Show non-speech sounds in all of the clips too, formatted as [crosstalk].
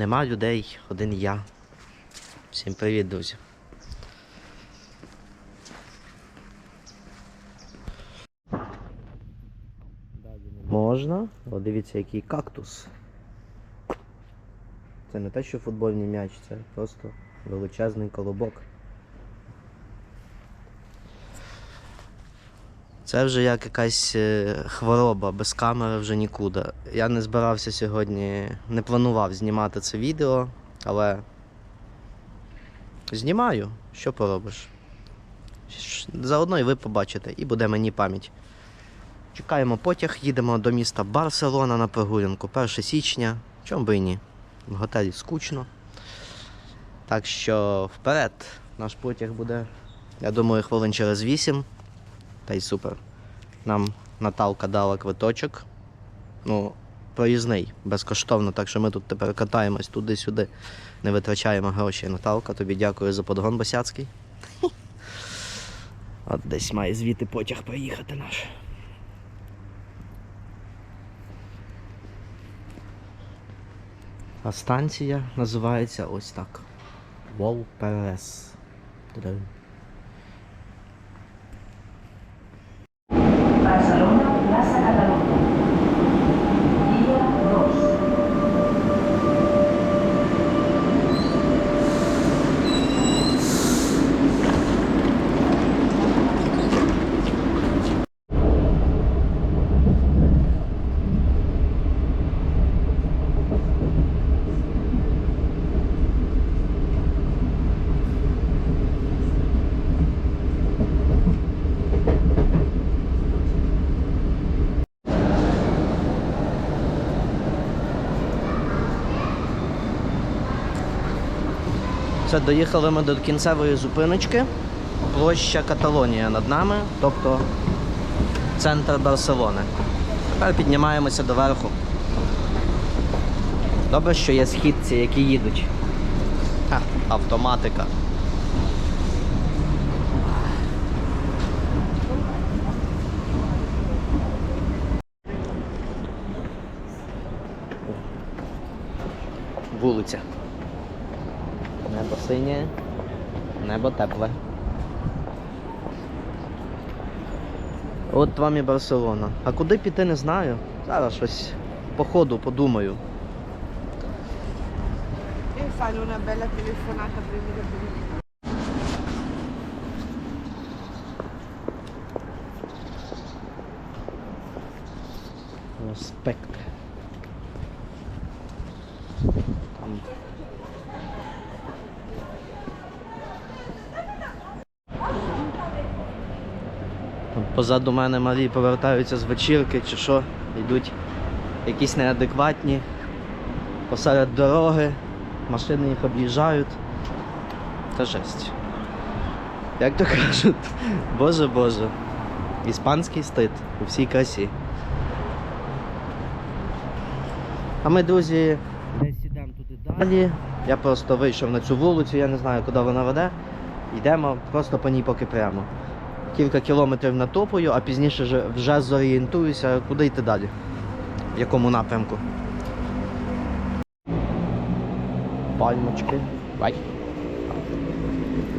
Нема людей, один я. Всім привіт, друзі. Можна. О, дивіться, який кактус. Це не те, що футбольний м'яч, це просто величезний колобок. Це вже як якась е, хвороба, без камери вже нікуди. Я не збирався сьогодні, не планував знімати це відео, але знімаю, що поробиш. Заодно і ви побачите, і буде мені пам'ять. Чекаємо потяг, їдемо до міста Барселона на прогулянку 1 січня. Чому би і ні? В готелі скучно. Так що вперед, наш потяг буде, я думаю, хвилин через 8. Та супер. Нам Наталка дала квиточок. Ну, проїзний, безкоштовно, так що ми тут тепер катаємось туди-сюди, не витрачаємо гроші. Наталка, тобі дякую за подгон босяцький. От десь має звідти потяг приїхати наш. А станція називається ось так. Волперес. Доїхали ми до кінцевої зупиночки. Площа Каталонія над нами, тобто центр Барселони. Тепер піднімаємося доверху. Добре, що є східці, які їдуть. Ха, автоматика. Вулиця. Небо синє, небо тепле. От вам і Барселона. А куди піти не знаю. Зараз щось по ходу подумаю. E fanno una bella telefonata prima venire. Респект. Там. Там Позаду мене малі повертаються з вечірки чи що, йдуть якісь неадекватні посеред дороги, машини їх об'їжджають. Та жесть. Як то кажуть, боже боже. Іспанський стид у всій красі. А ми, друзі, десь йдемо туди далі. Я просто вийшов на цю вулицю, я не знаю, куди вона веде. Йдемо просто по ній поки прямо. Кілька кілометрів натопую, а пізніше вже, вже зорієнтуюся, куди йти далі. В якому напрямку. Пальмочки. Бай.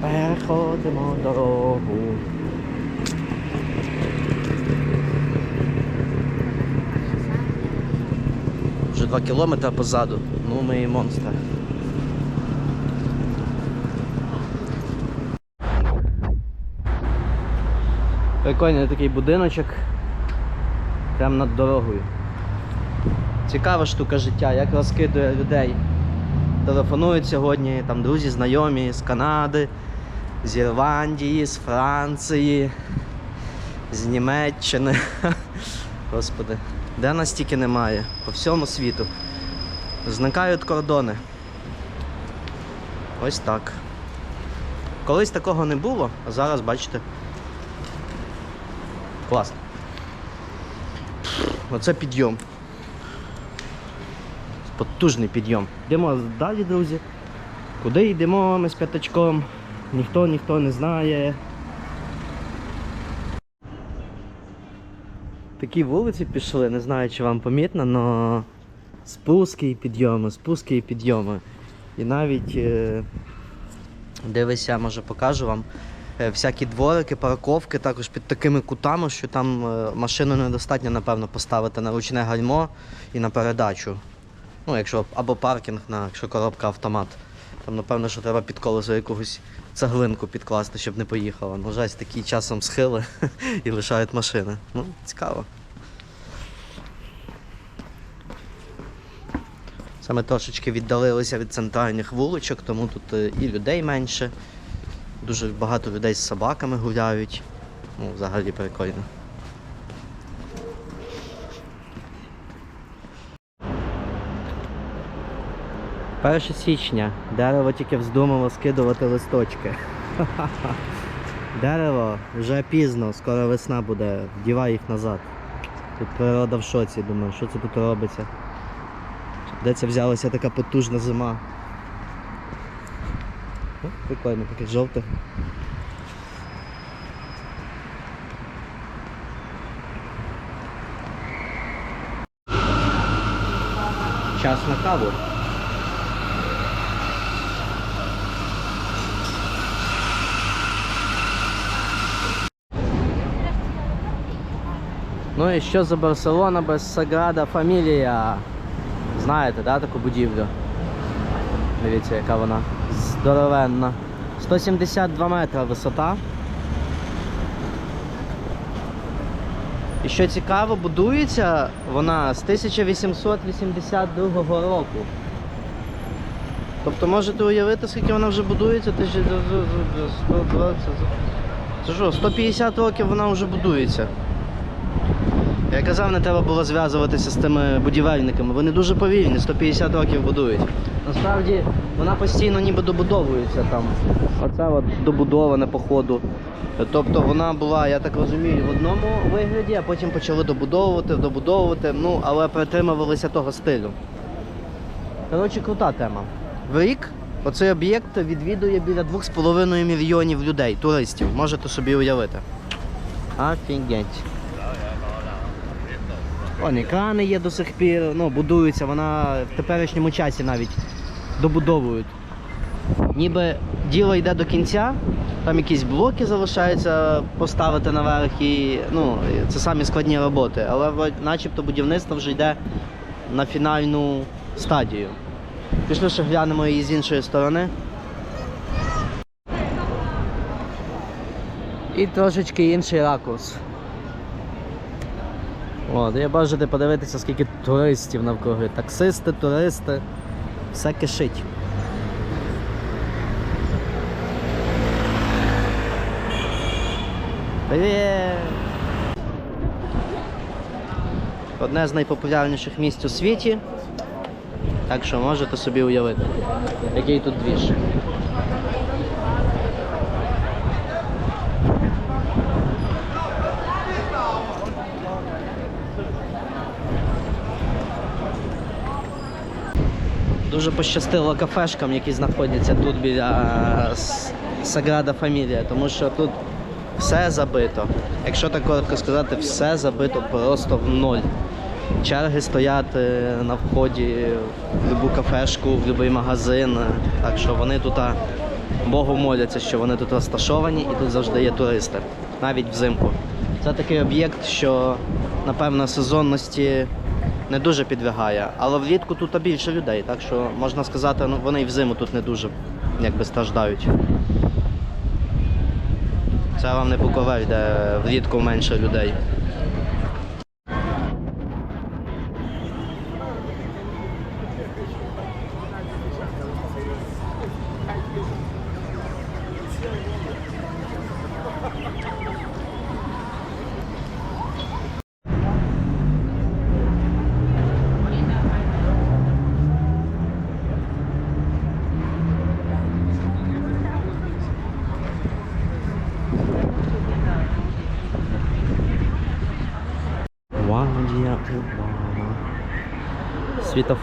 Переходимо дорогу. Вже два кілометри позаду. Ну ми і монстри. Прикольний такий будиночок. Прямо над дорогою. Цікава штука життя, як розкидує людей. Телефонують сьогодні там друзі, знайомі з Канади, з Ірландії, з Франції, з Німеччини. [laughs] Господи, де нас тільки немає? По всьому світу. Зникають кордони. Ось так. Колись такого не було, а зараз бачите. Класно. Оце підйом. Потужний підйом. Йдемо далі, друзі. Куди йдемо ми з п'ятачком? Ніхто ніхто не знає. Такі вулиці пішли, не знаю, чи вам помітно, але спуски і підйоми, спуски і підйоми. І навіть е, дивися, може покажу вам. Е, Всякі дворики, парковки також під такими кутами, що там е, машину недостатньо, напевно, поставити на ручне гальмо і на передачу. Ну, якщо або паркінг, на, якщо коробка автомат. Там, напевно, що треба під колесо якусь цеглинку підкласти, щоб не поїхала. Ну, жесть, такі часом схили [laughs] і лишають машини. Ну, цікаво. Саме трошечки віддалилися від центральних вуличок, тому тут е, і людей менше. Дуже багато людей з собаками гуляють. Ну, взагалі прикольно. Перше січня. Дерево тільки вздумало скидувати листочки. [laughs] Дерево вже пізно, скоро весна буде, вдівай їх назад. Тут природа в шоці, думаю, що це тут робиться. Де це взялася така потужна зима? О, прикольно, таке жовте. Час на каву. Ну і що за Барселона без Саграда Фамілія? Знаєте, да, таку будівлю? Дивіться, яка вона Здоровенна. 172 метра висота. І що цікаво, будується вона з 1882 року. Тобто можете уявити, скільки вона вже будується? 1920. Це що, 150 років вона вже будується. Я казав, не треба було зв'язуватися з тими будівельниками. Вони дуже повільні, 150 років будують. Насправді вона постійно ніби добудовується там. Оце от добудоване по ходу. Тобто вона була, я так розумію, в одному вигляді, а потім почали добудовувати, добудовувати, ну, але притримувалися того стилю. Коротше, крута тема. В рік оцей об'єкт відвідує біля 2,5 мільйонів людей, туристів. Можете собі уявити. Офігеть. Вон екрани є до сих пір, ну, будуються, вона в теперішньому часі навіть добудовують. Ніби діло йде до кінця, там якісь блоки залишаються поставити наверх і ну, це самі складні роботи, але начебто будівництво вже йде на фінальну стадію. Пішли ще глянемо її з іншої сторони. І трошечки інший ракурс. От, я бажати подивитися, скільки туристів навкруги. Таксисти, туристи, все кишить. Привіт! Одне з найпопулярніших місць у світі. Так що можете собі уявити, який тут двіж. Дуже пощастило кафешкам, які знаходяться тут біля Саграда Фамілія, тому що тут все забито. Якщо так коротко сказати, все забито просто в ноль. Черги стоять е, на вході в будь-яку кафешку, в будь-який магазин. Так що вони тут Богу моляться, що вони тут розташовані і тут завжди є туристи, навіть взимку. Це такий об'єкт, що напевно сезонності не дуже підлягає, але влітку тут більше людей, так що можна сказати, ну вони і взиму тут не дуже якби страждають. Це вам не Буковель, де влітку менше людей.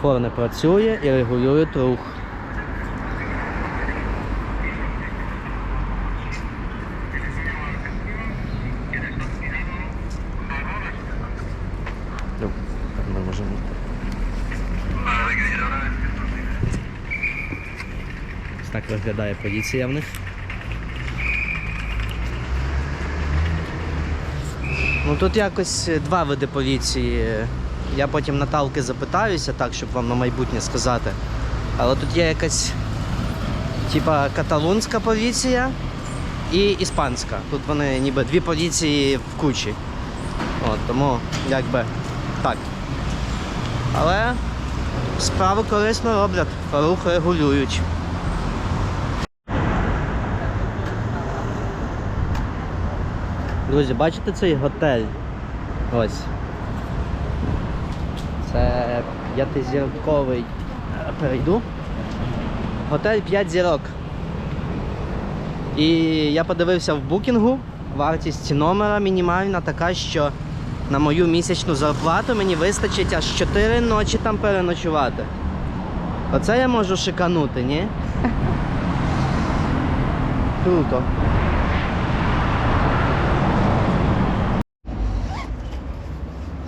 Світофор не працює і регулюють рух. Ну, ми можемо. Так виглядає поліція в них. Ну тут якось два види поліції. Я потім Наталки запитаюся, так, щоб вам на майбутнє сказати. Але тут є якась типа каталунська поліція і іспанська. Тут вони ніби дві поліції в кучі. От, тому якби так. Але справу корисно роблять, рух регулюють. Друзі, бачите цей готель? Ось. Це п'ятизірковий. Е, Перейду. Готель 5 зірок. І я подивився в букінгу. Вартість номера мінімальна така, що на мою місячну зарплату мені вистачить аж 4 ночі там переночувати. Оце я можу шиканути, ні? [laughs] Круто.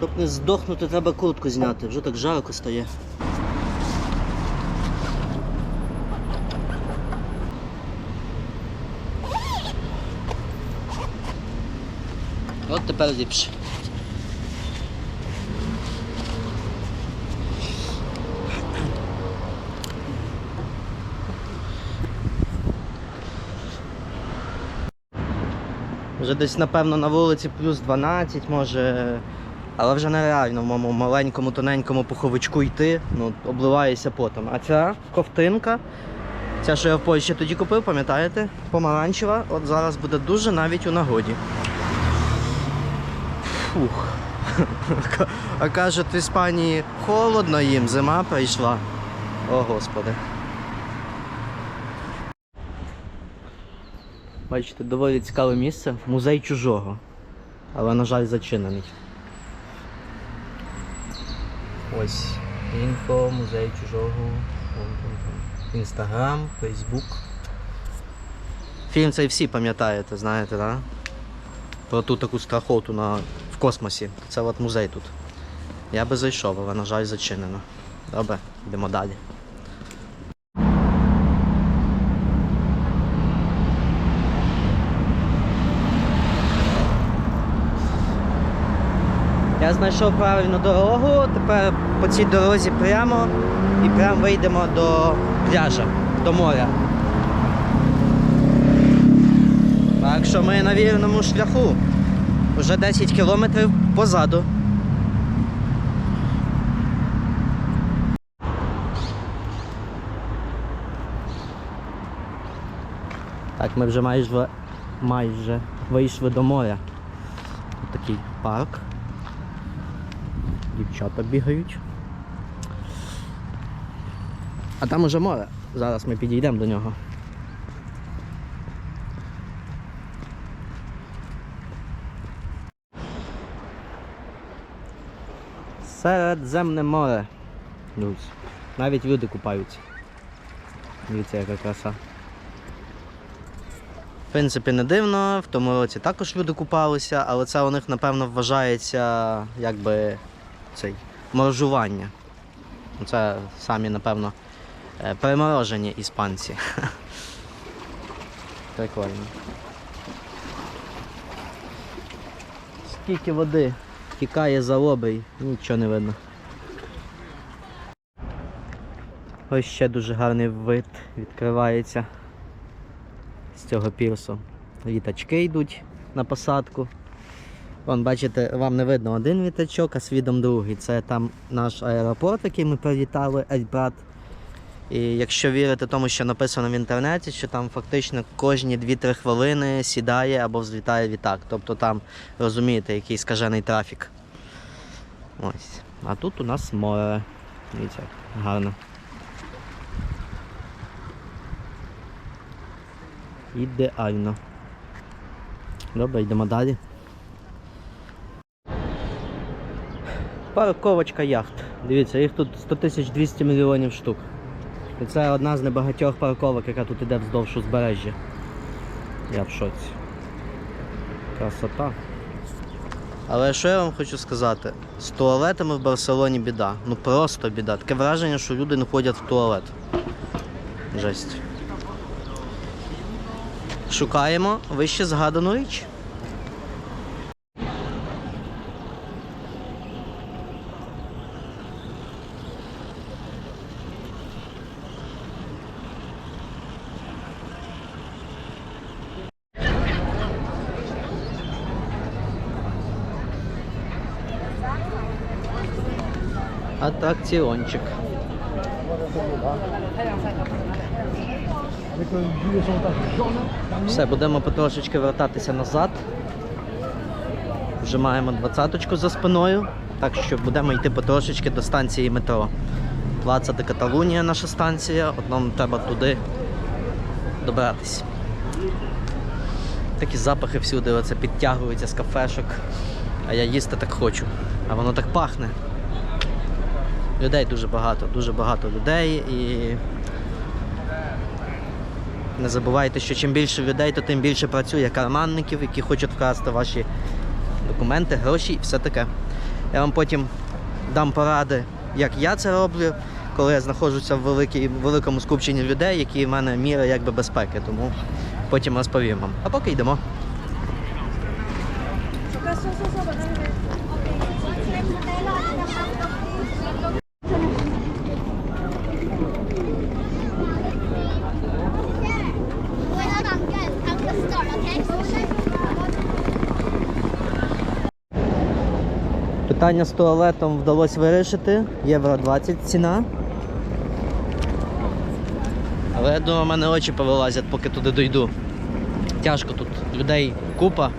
Щоб не здохнути, треба куртку зняти. Вже так жарко стає. От тепер ліпше. Вже десь, напевно, на вулиці плюс 12, може. Але вже нереально в моєму маленькому тоненькому пуховичку йти, ну, обливаєшся потом. А ця ковтинка, ця, що я в Польщі тоді купив, пам'ятаєте? Помаранчева, от зараз буде дуже навіть у нагоді. Фух. [laughs] А кажуть, в Іспанії холодно їм, зима прийшла. О, Господи. Бачите, доволі цікаве місце. Музей чужого. Але, на жаль, зачинений. Ось. Інфо, музей чужого. Інстаграм, Фейсбук. Фільм цей всі пам'ятаєте, знаєте, так? Про ту таку страхоту на... в космосі. Це от музей тут. Я би зайшов, але, на жаль, зачинено. Добре, йдемо далі. Я знайшов правильну дорогу, тепер по цій дорозі прямо і прямо вийдемо до пляжа, до моря. Так що ми на вірному шляху. Вже 10 кілометрів позаду. Так, ми вже майже, майже вийшли до моря. Ось такий парк. Дівчата бігають. А там уже море. Зараз ми підійдемо до нього. Середземне море. Навіть люди купаються. Дивіться, яка краса. В принципі, не дивно, в тому році також люди купалися, але це у них, напевно, вважається якби цей морожування. Ну, Це самі, напевно, переморожені іспанці. Прикольно. Скільки води тікає за обрій, нічого не видно. Ось ще дуже гарний вид відкривається з цього пірсу. Літачки йдуть на посадку. Вон, бачите, вам не видно один літачок, а свідом другий. Це там наш аеропорт, який ми прилітали, Ельбрат. І якщо вірити тому, що написано в інтернеті, що там фактично кожні 2-3 хвилини сідає або взлітає літак. Тобто там, розумієте, який скажений трафік. Ось. А тут у нас море. Дивіться, гарно. Ідеально. Добре, йдемо далі. Парковочка яхт. Дивіться, їх тут 100 тисяч 200 мільйонів штук. І це одна з небагатьох парковок, яка тут іде вздовж узбережжя. Я в шоці. Красота. Але що я вам хочу сказати? З туалетами в Барселоні біда. Ну просто біда. Таке враження, що люди не ходять в туалет. Жесть. Шукаємо вище згадану річ. Атракціончик. Все, будемо потрошечки вертатися назад. Вже маємо двадцяточку за спиною, так що будемо йти потрошечки до станції метро. 20 Каталунія наша станція, от нам треба туди добратися. Такі запахи всюди, оце підтягуються з кафешок. А я їсти так хочу. А воно так пахне. Людей дуже багато, дуже багато людей і не забувайте, що чим більше людей, то тим більше працює карманників, які хочуть вкрасти ваші документи, гроші і все таке. Я вам потім дам поради, як я це роблю, коли я знаходжуся в великій, великому скупченні людей, які в мене міри якби безпеки. Тому потім розповім вам. А поки йдемо. Питання з туалетом вдалося вирішити. Євро 20 ціна. Але я думаю, в мене очі повилазять, поки туди дойду. Тяжко тут людей купа.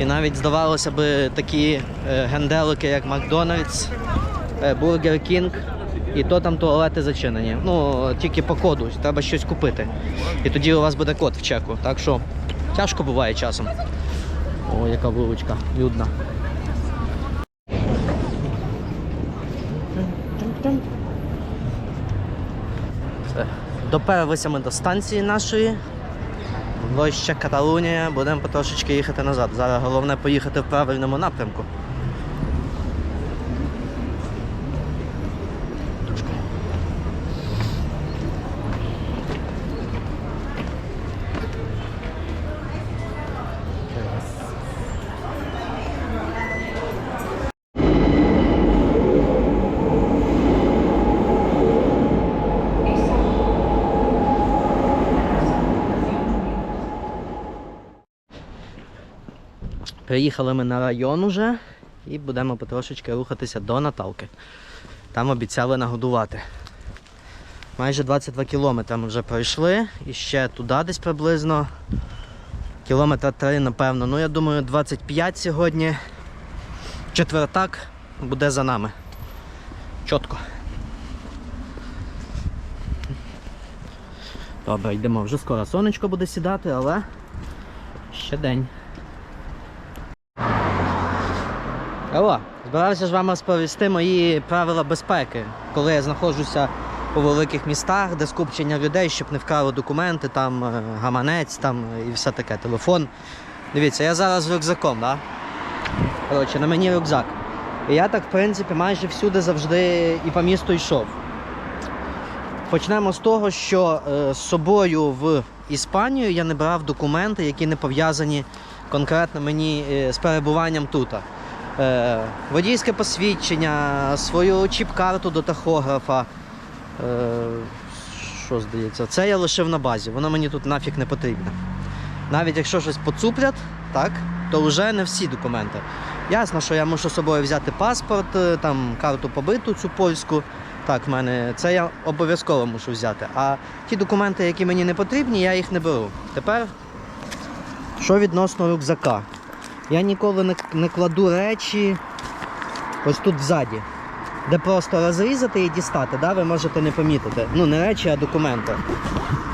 І навіть здавалося б такі е, генделики, як Макдональдс, е, Бургер Кінг, і то там туалети зачинені. Ну, тільки по коду, треба щось купити. І тоді у вас буде код в чеку. Так що тяжко буває часом. О, яка вуличка, людна. Доперлися ми до станції нашої. Площа Каталунія, будемо потрошечки їхати назад. Зараз головне поїхати в правильному напрямку. Приїхали ми на район уже і будемо потрошечки рухатися до Наталки. Там обіцяли нагодувати. Майже 22 кілометри ми вже пройшли і ще туди десь приблизно кілометра 3, напевно. Ну я думаю, 25 сьогодні. Четвертак буде за нами. Чітко. Добре, йдемо. Вже скоро сонечко буде сідати, але ще день. Алло, збирався ж вам розповісти мої правила безпеки, коли я знаходжуся у великих містах, де скупчення людей, щоб не вкрали документи, там е, гаманець там і все таке, телефон. Дивіться, я зараз з рюкзаком, да? Коротше, на мені рюкзак. І я так, в принципі, майже всюди завжди і по місту йшов. Почнемо з того, що е, з собою в Іспанію я не брав документи, які не пов'язані конкретно мені е, з перебуванням тут. Е, водійське посвідчення, свою чіп-карту до тахографа. Е, що здається, це я лишив на базі, воно мені тут нафіг не потрібне. Навіть якщо щось поцуплять, так, то вже не всі документи. Ясно, що я мушу з собою взяти паспорт, е, там карту побиту цю польську. Так, в мене це я обов'язково мушу взяти. А ті документи, які мені не потрібні, я їх не беру. Тепер, що відносно рюкзака? Я ніколи не, не кладу речі ось тут ззаді, де просто розрізати і дістати, да? ви можете не помітити. Ну, не речі, а документи.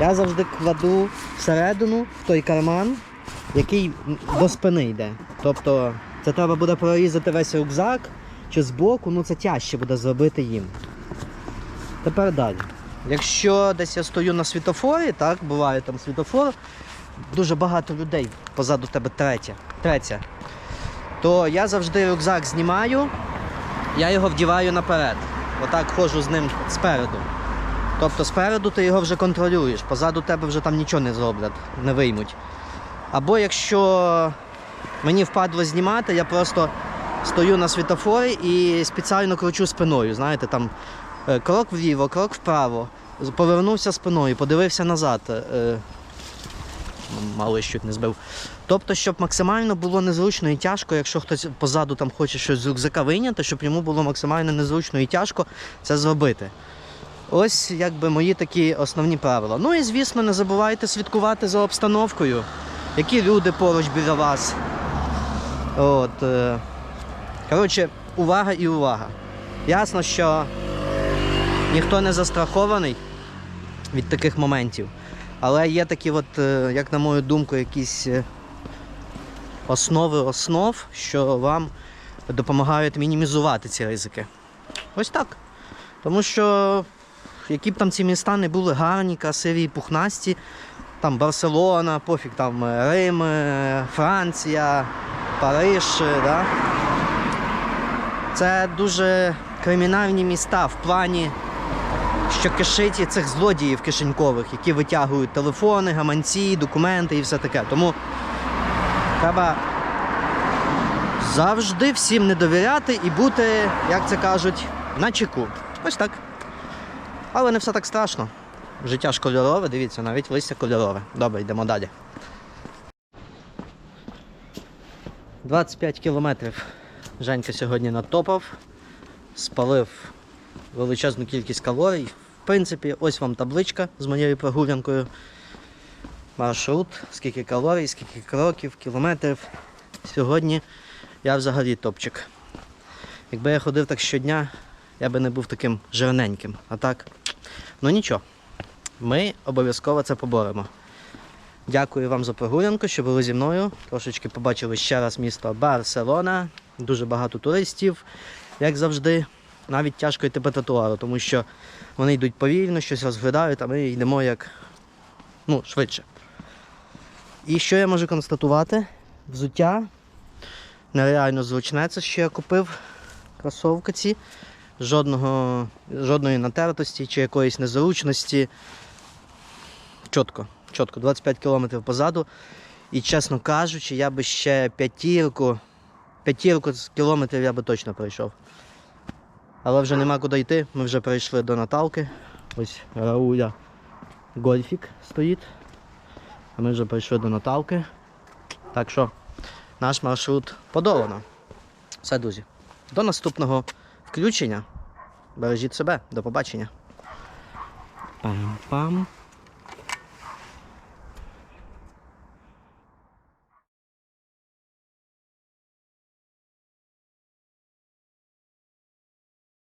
Я завжди кладу всередину в той карман, який до спини йде. Тобто це треба буде прорізати весь рюкзак, чи збоку, ну це тяжче буде зробити їм. Тепер далі. Якщо десь я стою на світофорі, так, буває там світофор, дуже багато людей позаду тебе третя, третя, то я завжди рюкзак знімаю, я його вдіваю наперед. Отак ходжу з ним спереду. Тобто спереду ти його вже контролюєш, позаду тебе вже там нічого не зроблять, не виймуть. Або якщо мені впадло знімати, я просто стою на світофорі і спеціально кручу спиною. Знаєте, там е, крок вліво, крок вправо. Повернувся спиною, подивився назад. Мало чуть не збив. Тобто, щоб максимально було незручно і тяжко, якщо хтось позаду там хоче щось з рюкзака вийняти, щоб йому було максимально незручно і тяжко це зробити. Ось якби мої такі основні правила. Ну і звісно, не забувайте слідкувати за обстановкою, які люди поруч біля вас. От, е, коротше, увага і увага. Ясно, що ніхто не застрахований від таких моментів. Але є такі, от, е, як на мою думку, якісь е, основи основ, що вам допомагають мінімізувати ці ризики. Ось так. Тому що які б там ці міста не були гарні, красиві пухнасті, там Барселона, пофіг там е, Рим, Франція, Париж, да? це дуже кримінальні міста в плані, що кишиті цих злодіїв кишенькових, які витягують телефони, гаманці, документи і все таке. Тому треба завжди всім не довіряти і бути, як це кажуть, на чеку. Ось так. Але не все так страшно. Життя ж кольорове, дивіться, навіть листя кольорове. Добре, йдемо далі. 25 кілометрів Женька сьогодні натопав, спалив величезну кількість калорій. В принципі, ось вам табличка з моєю прогулянкою. Маршрут, скільки калорій, скільки кроків, кілометрів. Сьогодні я взагалі топчик. Якби я ходив так щодня, я би не був таким жирненьким. А так, ну нічого, ми обов'язково це поборемо. Дякую вам за прогулянку, що були зі мною. Трошечки побачили ще раз місто Барселона. Дуже багато туристів, як завжди. Навіть тяжко йти по тротуару, тому що вони йдуть повільно, щось розглядають, а ми йдемо як ну, швидше. І що я можу констатувати? Взуття нереально зручне, це що я купив кросовки ці. Жодного, жодної натертості чи якоїсь незручності. Чітко, чітко, 25 км позаду. І чесно кажучи, я би ще п'ятірку, п'ятірку кілометрів я би точно пройшов. Але вже нема куди йти. Ми вже прийшли до Наталки. Ось Рауля Гольфік стоїть. А ми вже прийшли до Наталки. Так що наш маршрут подолано. Все, друзі. До наступного включення. Бережіть себе. До побачення. Пам-пам.